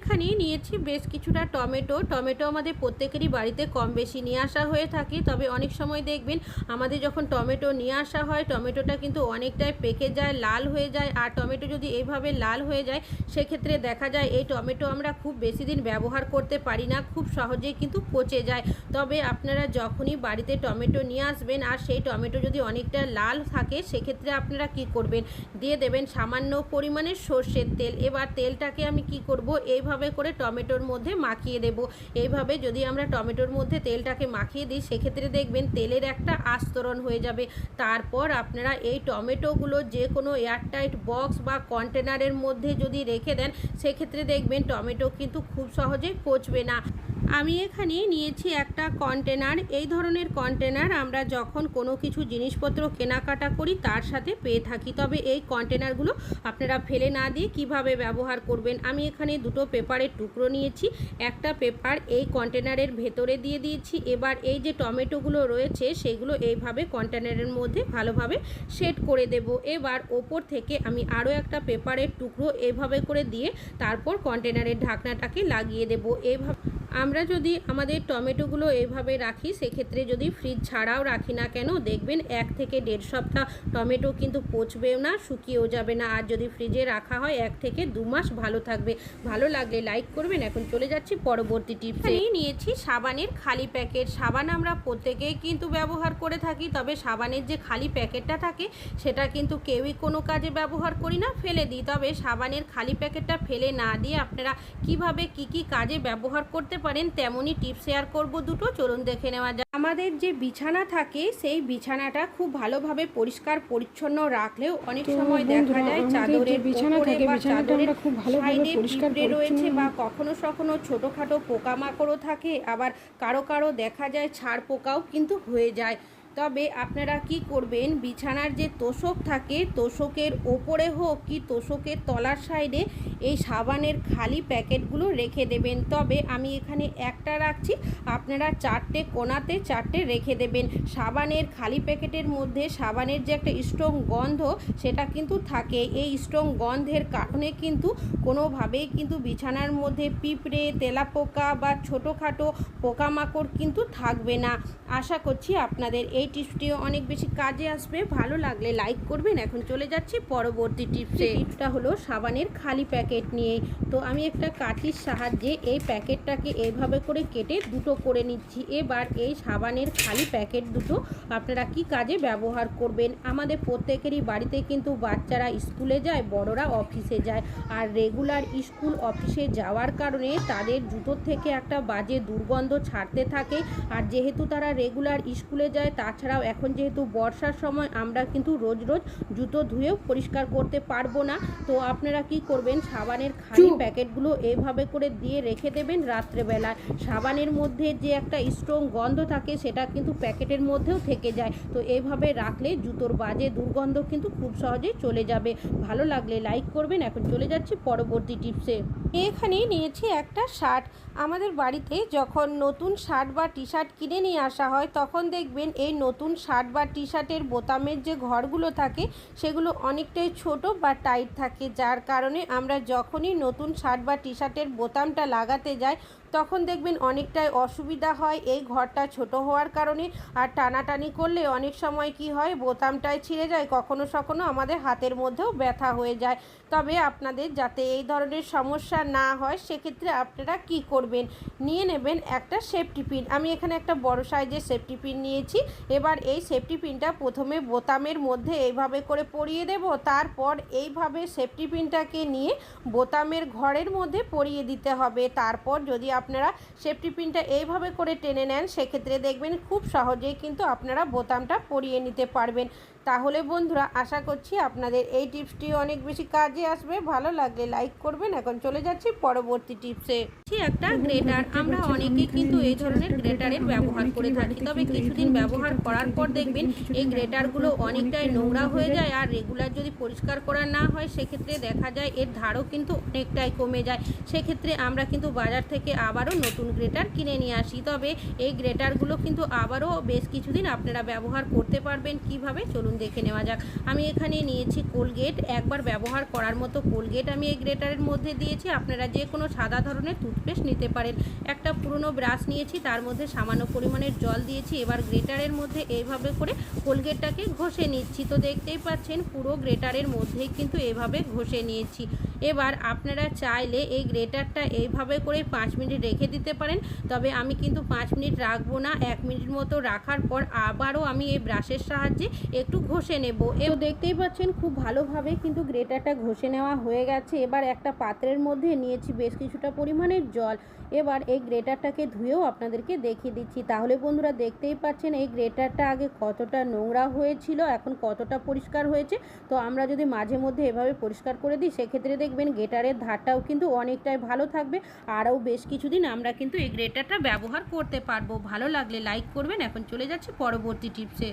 এখানে নিয়েছি, বেশ কিছুটা টমেটো। টমেটো আমাদের প্রত্যেকেরই বাড়িতে কম বেশি নিয়ে আসা হয়ে থাকে। তবে অনেক সময় দেখবেন, আমাদের যখন টমেটো নিয়ে আসা হয়, টমেটোটা কিন্তু অনেকটাই পেকে যায়, লাল হয়ে যায়। আর টমেটো যদি এইভাবে লাল হয়ে যায়, সেক্ষেত্রে দেখা যায় এই টমেটো আমরা খুব বেশি দিন ব্যবহার করতে পারি না, খুব সহজেই কিন্তু পচে যায়। তবে আপনারা যখনই বাড়িতে টমেটো নিয়ে আসবেন, আর সেই টমেটো যদি অনেকটা লাল থাকে, সেক্ষেত্রে আপনারা কি করবেন? দিয়ে দেবেন সামান্য পরিমাণে সর্ষের তেল। এবার তেলটাকে আমি কি করব? এইভাবে করে টমেটোর মধ্যে মাখিয়ে দেব। এইভাবে যদি আমরা টমেটোর মধ্যে তেলটাকে মাখিয়ে দিই, সেক্ষেত্রে দেখবেন তেলের একটা আস্তরণ হয়ে যাবে। তারপর আপনারা এই টমেটোগুলো যে কোনো এয়ারটাইট বক্স বা কন্টেনারের মধ্যে যদি রেখে দেন, সেক্ষেত্রে দেখবেন টমেটো কিন্তু খুব সহজে পচবে না। আমি এখানে নিয়েছি একটা কন্টেনার এই ধরনের কন্টেনার আমরা যখন কোনো কিছু জিনিসপত্র কেনাকাটা করি, তার সাথে পেয়ে থাকি। তবে এই কন্টেনারগুলো আপনারা ফেলে না দিয়ে কীভাবে ব্যবহার করবেন? আমি এখানে দুটো পেপারের টুকরো নিয়েছি। একটা পেপার এই কন্টেনারের ভেতরে দিয়ে দিয়েছি। এবার এই যে টমেটোগুলো রয়েছে, সেগুলো এইভাবে কন্টেনারের মধ্যে ভালোভাবে সেট করে দেব। এবার ওপর থেকে আমি আরও একটা পেপারের টুকরো এইভাবে করে দিয়ে তারপর কন্টেনারের ঢাকনাটাকে লাগিয়ে দেব। এইভাবে আমরা যদি আমাদের টমেটোগুলো এইভাবে রাখি, সেক্ষেত্রে যদি ফ্রিজ ছাড়াও রাখি না কেন, দেখবেন এক থেকে দেড় সপ্তাহ টমেটো কিন্তু পচবেও না, শুকিয়েও যাবে না। আর যদি ফ্রিজে রাখা হয়, এক থেকে দু মাস ভালো থাকবে। ভালো লাগলে লাইক করবেন। এখন চলে যাচ্ছি পরবর্তী টিপসে নিয়েছি সাবানের খালি প্যাকেট সাবান আমরা প্রত্যেকেই কিন্তু ব্যবহার করে থাকি, তবে সাবানের যে খালি প্যাকেটটা থাকে, সেটা কিন্তু কেউই কোনো কাজে ব্যবহার করি না, ফেলে দিই। তবে সাবানের খালি প্যাকেটটা ফেলে না দিয়ে আপনারা কীভাবে কি কি কাজে ব্যবহার করতে পারেন তেমনই টিপস শেয়ার করব দুটো। চলুন দেখে নেওয়া যায় আমাদের যে বিছানা থাকে সেই বিছানাটা খুব ভালোভাবে পরিষ্কার পরিচ্ছন্ন রাখলেও অনেক সময় দেখা যায় চাদরের বিছানা থাকে, চাদরের খুব ভালোভাবে সাইডে পরিষ্কার পিঁপড়ে রয়েছে বা কখনো কখনো ছোটোখাটো পোকামাকড়ও থাকে আবার কারও কারও দেখা যায় ছাড় পোকাও কিন্তু হয়ে যায়। তবে আপনারা কি করবেন? বিছানার যে তোষক থাকে, তোষকের ওপরে হোক কি তোষকের তলার সাইডে এই সাবানের খালি প্যাকেটগুলো রেখে দেবেন। তবে আমি এখানে একটা রাখছি, আপনারা চারটে কোনাতে চারটে রেখে দেবেন। সাবানের খালি প্যাকেটের মধ্যে সাবানের যে একটা স্ট্রং গন্ধ, সেটা কিন্তু থাকে। এই স্ট্রং গন্ধের কারণে কিন্তু কোনোভাবেই কিন্তু বিছানার মধ্যে পিঁপড়ে, তেলাপোকা বা ছোটোখাটো পোকামাকড় কিন্তু থাকবে না। আশা করছি আপনাদের এই টিপসটিও অনেক বেশি কাজে আসবে। ভালো লাগলে লাইক করবেন। এখন চলে যাচ্ছি পরবর্তী টিপসে। টিপসটা হলো সাবানের খালি প্যাকেট নিয়ে। তো আমি একটা কাঠির সাহায্যে এই প্যাকেটটাকে এইভাবে করে কেটে দুটো করে নিচ্ছি। এবার এই সাবানের খালি প্যাকেট দুটো আপনারা কি কাজে ব্যবহার করবেন? আমাদের প্রত্যেকেরই বাড়িতে কিন্তু বাচ্চারা স্কুলে যায় বড়রা অফিসে যায়। আর রেগুলার স্কুল অফিসে যাওয়ার কারণে তাদের জুতোর থেকে একটা বাজে দুর্গন্ধ ছাড়তে থাকে। আর যেহেতু তারা রেগুলার স্কুলে যায় তাছাড়াও এখন যেহেতু বর্ষার সময় আমরা কিন্তু রোজ রোজ জুতো ধুয়েও পরিষ্কার করতে পারব না। তো আপনারা কি করবেন? সাবানের খালি প্যাকেটগুলো এইভাবে করে দিয়ে রেখে দেবেন রাত্রেবেলায়। সাবানের মধ্যে যে একটা স্ট্রং গন্ধ থাকে সেটা কিন্তু প্যাকেটের মধ্যেও থেকে যায়। তো এইভাবে রাখলে জুতোর বাজে দুর্গন্ধ কিন্তু খুব সহজেই চলে যাবে। ভালো লাগলে লাইক করবেন। এখন চলে যাচ্ছি পরবর্তী টিপসে এখানে নিয়েছি একটা শার্ট আমাদের বাড়িতে যখন নতুন শার্ট বা টি শার্ট কিনে নিয়ে আসা হয় তখন দেখবেন এই নতুন শার্ট বা টি শার্টের বোতামের যে ঘরগুলো থাকে, সেগুলো অনেকটাই ছোট বা টাইট থাকে। যার কারণে আমরা যখনই নতুন শার্ট বা টি শার্টের বোতামটা লাগাতে যাই তখন দেখবেন অনেকটাই অসুবিধা হয়, এই ঘরটা ছোট হওয়ার কারণে। আর টানাটানি করলে অনেক সময় কি হয় বোতামটাই ছিঁড়ে যায়, কখনো সখনো আমাদের হাতের মধ্যেও ব্যথা হয়ে যায়। তবে আপনাদের যাতে এই ধরনের সমস্যা না হয়, সেক্ষেত্রে আপনারা কি করবেন? নিয়ে নেবেন একটা সেফটি পিন আমি এখানে একটা বড় সাইজের সেফটি পিন নিয়েছি। এবার এই সেফটি পিনটা প্রথমে বোতামের মধ্যে এইভাবে করে পরিয়ে দেব। তারপর এইভাবে সেফটি পিনটাকে নিয়ে বোতামের ঘরের মধ্যে পরিয়ে দিতে হবে। তারপর যদি আপনারা সেফটি পিনটা এইভাবে করে টেনে নেন, সেক্ষেত্রে দেখবেন খুব সহজেই কিন্তু আপনারা বোতামটা পরিয়ে নিতে পারবেন। তাহলে বন্ধুরা, আশা করছি আপনাদের এই টিপসটি অনেক বেশি কাজে আসবে। ভালো লাগলে লাইক করবেন। এখন চলে যাচ্ছি পরবর্তী টিপসে। একটা গ্রেটার। আমরা অনেকেই কিন্তু এই ধরনের গ্রেটারের ব্যবহার করে থাকি। তবে কিছুদিন ব্যবহার করার পর দেখবেন এই গ্রেটারগুলো অনেকটাই নোংরা হয়ে যায় আর রেগুলার যদি পরিষ্কার করা না হয়, সেক্ষেত্রে দেখা যায় এর ধারও কিন্তু অনেকটাই কমে যায়। সেক্ষেত্রে আমরা কিন্তু বাজার থেকে আবারও নতুন গ্রেটার কিনে নিয়ে আসি। তবে এই গ্রেটারগুলো কিন্তু আবারও বেশ কিছুদিন আপনারা ব্যবহার করতে পারবেন। কীভাবে? চলুন দেখে নেওয়া যাক। আমি এখানে নিয়েছি কোলগেট। একবার ব্যবহার করার মতো কোলগেট আমি এই গ্রেটারের মধ্যে দিয়েছি। আপনারা যে কোনো সাদা ধরনের টুথপেস্ট নিতে পারেন। একটা পুরনো ব্রাশ নিয়েছি, তার মধ্যে সামান্য পরিমাণের জল দিয়েছি। এবার গ্রেটারের মধ্যে এইভাবে করে কোলগেটটাকে ঘষে নিচ্ছি। তো দেখতেই পাচ্ছেন, পুরো গ্রেটারের মধ্যেই কিন্তু এভাবে ঘষে নিয়েছি। এবার আপনারা চাইলে এই গ্রেটারটা এইভাবে করে পাঁচ মিনিট রেখে দিতে পারেন। তবে আমি কিন্তু পাঁচ মিনিট রাখব না, এক মিনিট মতো রাখার পর আবারও আমি এই ব্রাশের সাহায্যে একটু ঘষে নেব। এও দেখতেই পাচ্ছেন খুব ভালোভাবে কিন্তু গ্রেটারটা ঘষে নেওয়া হয়ে গেছে। এবার একটা পাত্রের মধ্যে নিয়েছি বেশ কিছুটা পরিমাণের জল। এবার এই গ্রেটারটাকে ধুয়েও আপনাদেরকে দেখিয়ে দিচ্ছি। তাহলে বন্ধুরা দেখতেই পাচ্ছেন এই গ্রেটারটা আগে কতটা নোংরা হয়েছিল, এখন কতটা পরিষ্কার হয়েছে। তো আমরা যদি মাঝে মধ্যে এভাবে পরিষ্কার করে দিই, সেক্ষেত্রে দেখবেন গ্রেটারের ধারটাও কিন্তু অনেকটাই ভালো থাকবে। আরও বেশ কিছুদিন আমরা কিন্তু এই গ্রেটারটা ব্যবহার করতে পারব। ভালো লাগলে লাইক করবেন। এখন চলে যাচ্ছে পরবর্তী টিপসে।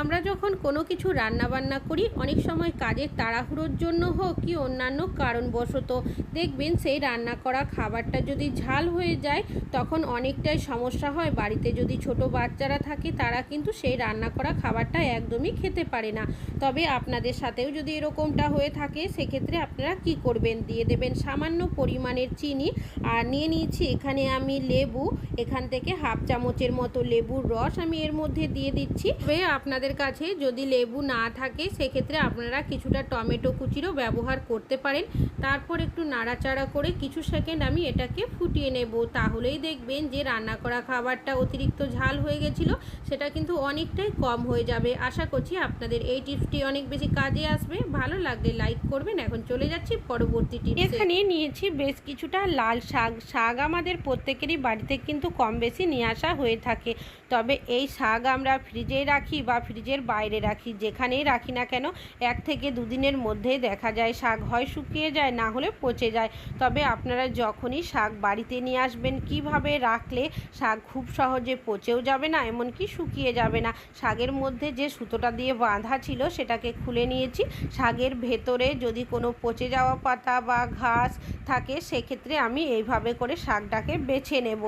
আমরা যখন কোনো কিছু রান্না বান্না করি, অনেক সময় কাজের তাড়াহুড়োর জন্য হোক কি অন্যান্য কারণবশত, দেখবেন সেই রান্না করা খাবারটা যদি ঝাল হয়ে যায়, তখন অনেকটাই সমস্যা হয়। বাড়িতে যদি ছোট বাচ্চারা থাকে, তারা কিন্তু সেই রান্না করা খাবারটা একদমই খেতে পারে না। তবে আপনাদের সাথেও যদি এরকমটা হয়ে থাকে, সেক্ষেত্রে আপনারা কি করবেন? দিয়ে দেবেন সামান্য পরিমাণের চিনি আর নিয়ে নিয়েছি এখানে আমি লেবু। এখান থেকে হাফ চামচের মতো লেবুর রস আমি এর মধ্যে দিয়ে দিচ্ছি। তবে আপনাদের কাছে যদি লেবু না থাকে, সেক্ষেত্রে আপনারা কিছুটা টমেটো কুচিরও ব্যবহার করতে পারেন। তারপর একটু নাড়াচাড়া করে কিছু সেকেন্ড আমি এটাকে ফুটিয়ে নেব। তাহলেই দেখবেন যে রান্না করা খাবারটা অতিরিক্ত ঝাল হয়ে গেছিল, সেটা কিন্তু অনেকটাই কম হয়ে যাবে। আশা করছি আপনাদের এই টিপসটি অনেক বেশি কাজে আসবে। ভালো লাগলে লাইক করবেন। এখন চলে যাচ্ছি পরবর্তী টিপস। এখানে নিয়েছি বেশ কিছুটা লাল শাক। শাক আমাদের প্রত্যেকেরই বাড়িতে কিন্তু কম বেশি নিয়ে আসা হয়ে থাকে। তবে এই শাক আমরা ফ্রিজে রাখি বা ফ্রিজের বাইরে রাখি, যেখানেই রাখি না কেন এক থেকে দুদিনের মধ্যেই দেখা যায় শাক হয় শুকিয়ে যায়, না হলে পচে যায়। তবে আপনারা যখনই শাক বাড়িতে নিয়ে আসবেন, কীভাবে রাখলে শাক খুব সহজে পচেও যাবে না, এমনকি শুকিয়ে যাবে না? শাকের মধ্যে যে সুতোটা দিয়ে বাঁধা ছিল, সেটাকে খুলে নিয়েছি। শাকের ভেতরে যদি কোনো পচে যাওয়া পাতা বা ঘাস থাকে, সেক্ষেত্রে আমি এইভাবে করে শাকটাকে বেছে নেব।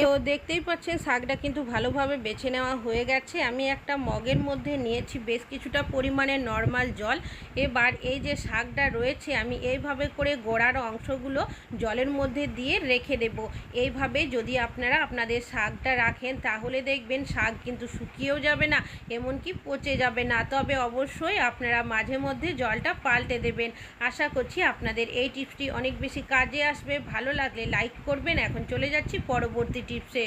এও দেখতেই পাচ্ছেন, শাকটা কিন্তু ভালোভাবে বেছে নেওয়া হয়ে গেছে। আমি একটা মগের মধ্যে নিয়েছি, বেশ কিছুটা পরিমাণে নর্মাল জল। এবার এই যে শাকটা রয়েছে, আমি এইভাবে করে গোড়ার অংশগুলো জলের মধ্যে দিয়ে রেখে দেব। এইভাবে যদি আপনারা আপনাদের শাকটা রাখেন, তাহলে দেখবেন শাক কিন্তু শুকিয়েও যাবে না, এমনকি পচে যাবে না। তবে অবশ্যই আপনারা মাঝে মধ্যে জলটা পাল্টে দেবেন। আশা করছি আপনাদের এই টিপসটি অনেক বেশি কাজে আসবে। ভালো লাগলে লাইক করবেন। এখন চলে যাচ্ছি পরবর্তী টিপসে।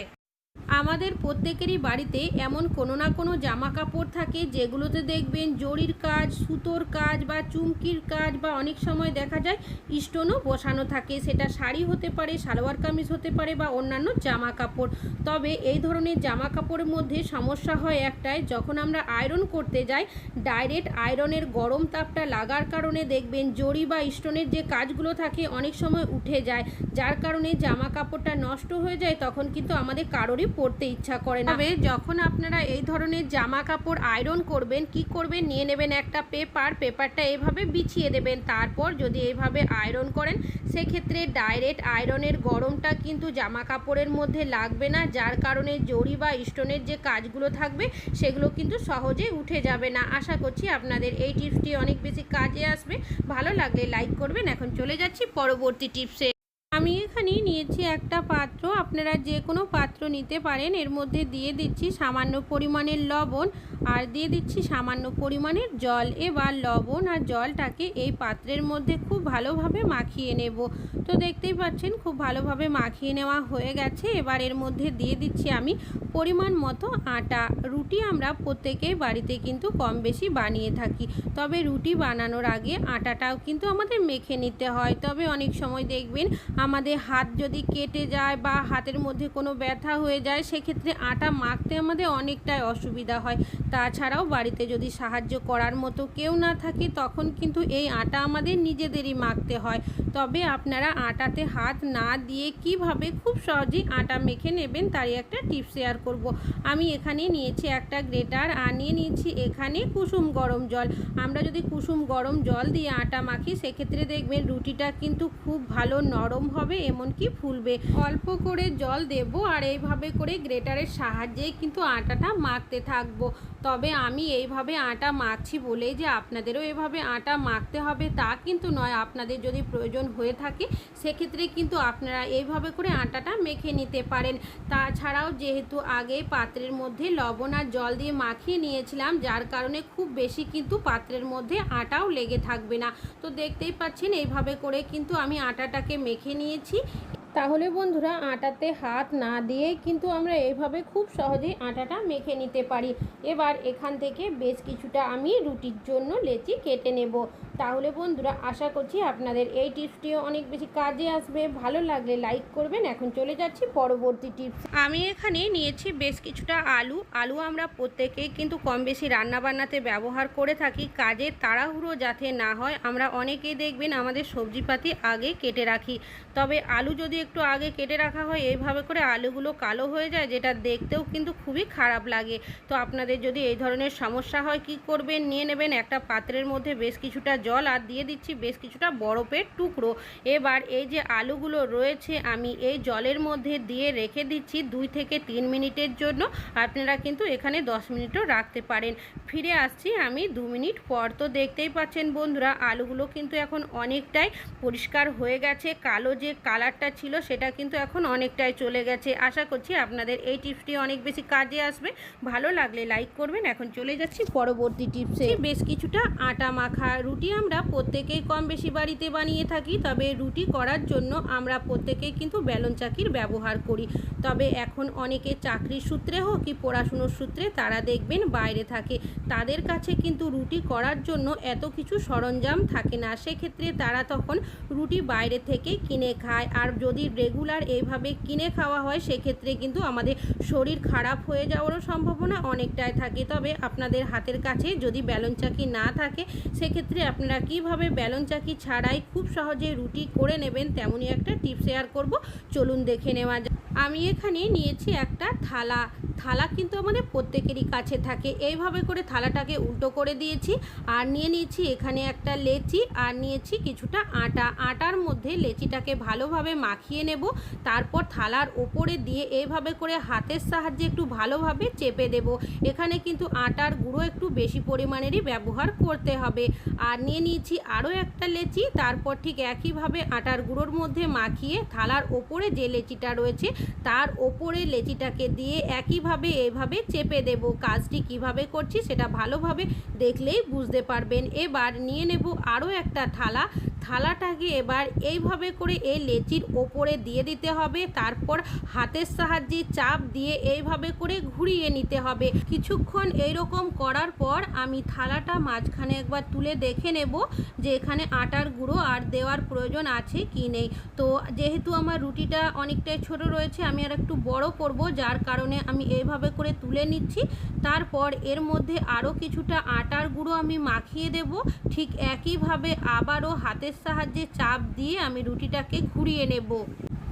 আমাদের প্রত্যেকেরই বাড়িতে এমন কোনো না কোনো জামা কাপড় থাকে যেগুলোতে দেখবেন জরির কাজ, সুতোর কাজ বা চুমকির কাজ বা অনেক সময় দেখা যায় স্টোনও বসানো থাকে। সেটা শাড়ি হতে পারে, সালোয়ার কামিজ হতে পারে বা অন্যান্য জামা কাপড় তবে এই ধরনের জামা কাপড়ের মধ্যে সমস্যা হয় একটাই, যখন আমরা আয়রন করতে যাই, ডাইরেক্ট আয়রনের গরম তাপটা লাগার কারণে দেখবেন জরি বা স্টোনের যে কাজগুলো থাকে অনেক সময় উঠে যায়। যার কারণে জামা কাপড়টা নষ্ট হয়ে যায়, তখন কিন্তু আমাদের কারোরই পরতে ইচ্ছা করে না। যখন আপনারা এই ধরনের জামা কাপড় আয়রন করবেন, কি করবেন, নিয়ে নেবেন একটা পেপার, পেপারটা এভাবে বিছিয়ে দেবেন। তারপর যদি এইভাবে আয়রন করেন, সেক্ষেত্রে ডাইরেক্ট আয়রনের গরমটা কিন্তু জামা কাপড়ের মধ্যে লাগবে না। যার কারণে জরি বা স্টোনের যে কাজগুলো থাকবে, সেগুলো কিন্তু সহজে উঠে যাবে না। আশা করছি আপনাদের এই টিপসটি অনেক বেশি কাজে আসবে। ভালো লাগলে লাইক করবেন। এখন চলে যাচ্ছি পরবর্তী টিপসে। আমি এখানে নিয়েছি একটা পাত্র। আপনারা যে কোনো পাত্র নিতে পারেন। এর মধ্যে দিয়ে দিচ্ছি সামান্য পরিমাণের লবণ আর দিয়ে দিচ্ছি সামান্য পরিমাণের জল। এবার লবণ আর জলটাকে এই পাত্রের মধ্যে খুব ভালোভাবে মাখিয়ে নেব। তো দেখতেই পাচ্ছেন, খুব ভালোভাবে মাখিয়ে নেওয়া হয়ে গেছে। এবার এর মধ্যে দিয়ে দিচ্ছি আমি পরিমাণ মতো আটা। রুটি আমরা প্রত্যেকেই বাড়িতে কিন্তু কম বেশি বানিয়ে থাকি। তবে রুটি বানানোর আগে আটাটাও কিন্তু আমাদের মেখে নিতে হয়। তবে অনেক সময় দেখবেন আমাদের হাত যদি কেটে যায় বা হাতের মধ্যে কোনো ব্যথা হয়ে যায়, সেক্ষেত্রে আটা মাখতে আমাদের অনেকটাই অসুবিধা হয়। তাছাড়াও বাড়িতে যদি সাহায্য করার মতো কেউ না থাকে, তখন কিন্তু এই আটা আমাদের নিজেদেরই মাখতে হয়। তবে আপনারা আটাতে হাত না দিয়ে কীভাবে খুব সহজেই আটা মেখে নেবেন, তারই একটা টিপস শেয়ার করব। আমি এখানে নিয়েছি একটা গ্রেটার আর নিয়ে নিয়েছি এখানে কুসুম গরম জল। আমরা যদি কুসুম গরম জল দিয়ে আটা মাখি, সেক্ষেত্রে দেখবেন রুটিটা কিন্তু খুব ভালো নরম হবে, এমনকি ফুলবে। অল্প করে জল দেব আর এইভাবে করে গ্রেটারের সাহায্যে কিন্তু আটাটা মাখতে থাকব। তবে আমি এইভাবে আটা মাখছি বলেই যে আপনাদেরও এভাবে আটা মাখতে হবে তা কিন্তু নয়। আপনাদের যদি প্রয়োজন হয়ে থাকে, সেক্ষেত্রে কিন্তু আপনারা এইভাবে করে আটাটা মেখে নিতে পারেন। তাছাড়াও যেহেতু আগে পাত্রের মধ্যে লবণ আর জল দিয়ে মাখিয়ে নিয়েছিলাম, যার কারণে খুব বেশি কিন্তু পাত্রের মধ্যে আটাও লেগে থাকবে না। তো দেখতেই পাচ্ছেন, এইভাবে করে কিন্তু আমি আটাটাকে মেখে নিয়েছি। তাহলে বন্ধুরা, আটাতে হাত না দিয়ে কিন্তু আমরা এইভাবে খুব সহজেই আটাটা মেখে নিতে পারি। এবার এখান থেকে বেশ কিছুটা আমি রুটির জন্য লেচি কেটে নেব। তাহলে বন্ধুরা, আশা করছি আপনাদের এই টিপসটিও অনেক বেশি কাজে আসবে। ভালো লাগলে লাইক করবেন। এখন চলে যাচ্ছি পরবর্তী টিপস। আমি এখানে নিয়েছি বেশ কিছুটা আলু। আলু আমরা প্রত্যেকেই কিন্তু কম বেশি রান্না বান্নাতে ব্যবহার করে থাকি। কাজের তাড়াহুড়ো যাতে না হয়, আমরা অনেকেই দেখবেন আমাদের সবজিপাতি আগে কেটে রাখি। তবে আলু যদি একটু আগে কেটে রাখা হয়, এইভাবে করে আলুগুলো কালো হয়ে যায়, যেটা দেখতেও কিন্তু খুবই খারাপ লাগে। তো আপনাদের যদি এই ধরনের সমস্যা হয়, কি করবেন? নিয়ে নেবেন একটা পাত্রের মধ্যে বেশ কিছুটা জল আর দিয়ে দিচ্ছি বেশ কিছুটা বরফের টুকরো। এবার এই যে আলুগুলো রয়েছে, আমি এই জলের মধ্যে দিয়ে রেখে দিচ্ছি দুই থেকে তিন মিনিটের জন্য। আপনারা কিন্তু এখানে দশ মিনিটও রাখতে পারেন। ফিরে আসছি আমি দু মিনিট পর। তো দেখতেই পাচ্ছেন বন্ধুরা, আলুগুলো কিন্তু এখন অনেকটাই পরিষ্কার হয়ে গেছে। কালো যে কালারটা ছিল, সেটা কিন্তু এখন অনেকটাই চলে গেছে। আশা করছি আপনাদের এই টিপসটি অনেক বেশি কাজে আসবে। ভালো লাগলে লাইক করবেন। এখন চলে যাচ্ছি পরবর্তী টিপসে। বেশ কিছুটা আটা মাখা, রুটি আমরা প্রত্যেকেই কম বেশি বাড়িতে বানিয়ে থাকি, তবে রুটি করার জন্য আমরা প্রত্যেকেই কিন্তু বেলন চাকির ব্যবহার করি। তবে এখন অনেকে চাকরির সূত্রে হোক কি পড়াশুনোর সূত্রে তারা দেখবেন বাইরে থাকে। তাদের কাছে কিন্তু রুটি করার জন্য এত কিছু সরঞ্জাম থাকে না। সেক্ষেত্রে তারা তখন রুটি বাইরে থেকে কিনে খায়। আর যদি রেগুলার এইভাবে কিনে খাওয়া হয়, সেক্ষেত্রে কিন্তু আমাদের শরীর খারাপ হয়ে যাওয়ারও সম্ভাবনা অনেকটাই থাকে। তবে আপনাদের হাতের কাছে যদি ব্যালন চাকি না থাকে, সেক্ষেত্রে আপনারা কীভাবে ব্যালন চাকি ছাড়াই খুব সহজে রুটি করে নেবেন, তেমনই একটা টিপ শেয়ার করব। চলুন দেখে নেওয়া আমি এখানে নিয়েছি একটা থালা। থালা কিন্তু আমাদের প্রত্যেকেরই কাছে থাকে। এইভাবে করে থালাটাকে উল্টো করে দিয়েছি আর নিয়ে নিয়েছি এখানে একটা লেচি আর নিয়েছি কিছুটা আটা। আটার মধ্যে লেচিটাকে ভালোভাবে মাখিয়ে নেব। তারপর থালার ওপরে দিয়ে এইভাবে করে হাতের সাহায্যে একটু ভালোভাবে চেপে দেব। এখানে কিন্তু আটার গুঁড়ো একটু বেশি পরিমাণেরই ব্যবহার করতে হবে। আর নিয়ে নিয়েছি আরও একটা লেচি। তারপর ঠিক একইভাবে আটার গুঁড়োর মধ্যে মাখিয়ে থালার ওপরে যে লেচিটা রয়েছে তার ওপরে লেচিটাকে দিয়ে একইভাবে এভাবে চেপে দেব। কাজটি কীভাবে করছি সেটা ভালোভাবে দেখলেই বুঝতে পারবেন। এবার নিয়ে নেব আরও একটা থালা। থালাটাকে এবার এইভাবে করে এই লেচির ওপরে দিয়ে দিতে হবে। তারপর হাতের সাহায্যে চাপ দিয়ে এইভাবে করে ঘুরিয়ে নিতে হবে। কিছুক্ষণ এইরকম করার পর আমি থালাটা মাঝখানে একবার তুলে দেখে নেব যে এখানে আটার গুঁড়ো আর দেওয়ার প্রয়োজন আছে কি নেই। তো যেহেতু আমার রুটিটা অনেকটাই ছোট রয়েছে, আমি আর একটু বড় করব, যার কারণে আমি এইভাবে করে তুলে নিচ্ছি। তারপর এর মধ্যে আরও কিছুটা আটার গুঁড়ো আমি মাখিয়ে দেব। ঠিক একইভাবে আবারও হাতের সাহায্যে চাপ দিয়ে আমি রুটিটাকে ঘুরিয়ে নেব।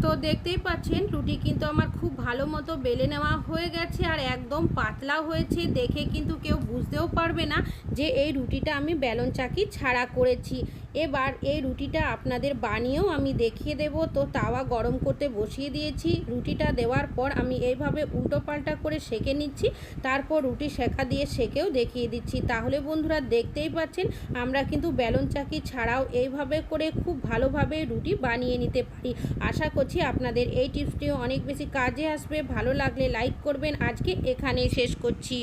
তো দেখতেই পাচ্ছেন, রুটি কিন্তু আমার খুব ভালো মতো বেলে নেওয়া হয়ে গেছে আর একদম পাতলা হয়েছে। দেখে কিন্তু কেউ বুঝতেও পারবে না যে এই রুটিটা আমি বেলন চাকি ছাড়া করেছি। এবার এই রুটিটা আপনাদের বানিয়েও আমি দেখিয়ে দেব। তো তাওয়া গরম করতে বসিয়ে দিয়েছি। রুটিটা দেওয়ার পর আমি এইভাবে উল্টো পাল্টা করে সেকে নিচ্ছি। তারপর রুটি শেখা দিয়ে সেকেও দেখিয়ে দিচ্ছি। তাহলে বন্ধুরা দেখতেই পাচ্ছেন, আমরা কিন্তু বেলন চাকি ছাড়াও এইভাবে করে খুব ভালোভাবে রুটি বানিয়ে নিতে পারি। আশা করছি আপনাদের এই টিপসটিও অনেক বেশি কাজে আসবে। ভালো লাগলে লাইক করবেন। আজকে এখানে শেষ করছি।